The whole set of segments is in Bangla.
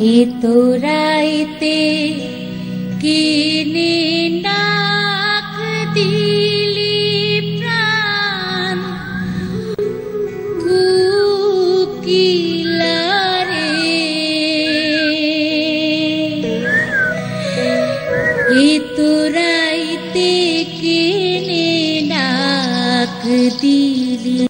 এ তোরাইতে কিনে ডাক দিলি প্রাণ। কুকিলারে এ তোরাইতে কিনে ডাক দিলি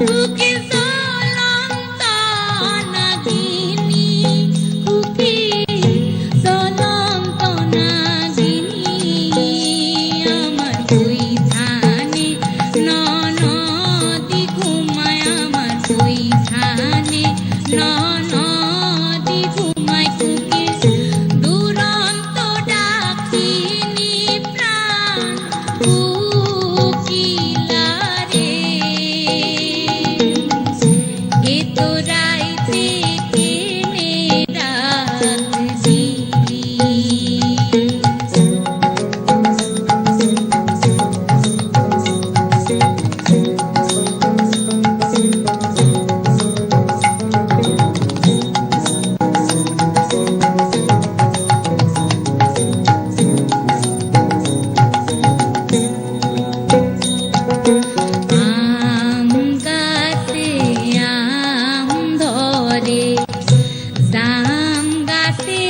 Okay. তোরা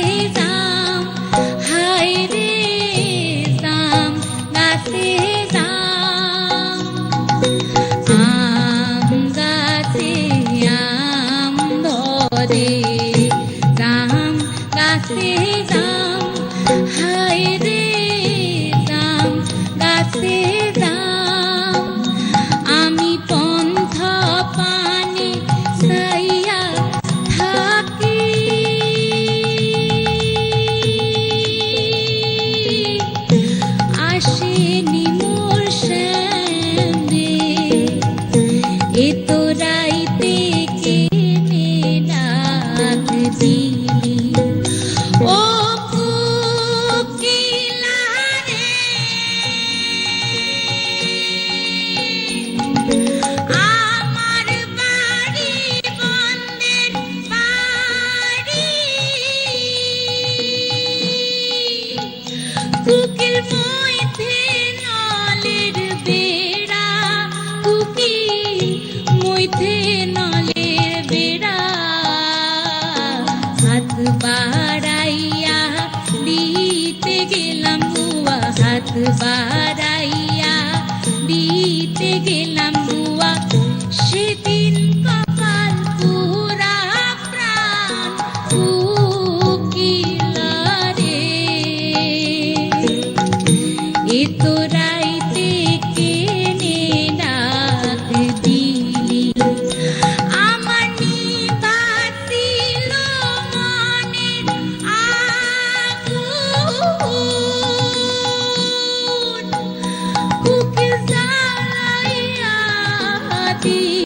रे जा হইতে নলের বেড়া। হাত বাড়াইয়া দিতে গেলাম বুয়া। হাত বাড়াইয়া দিতে গেলাম की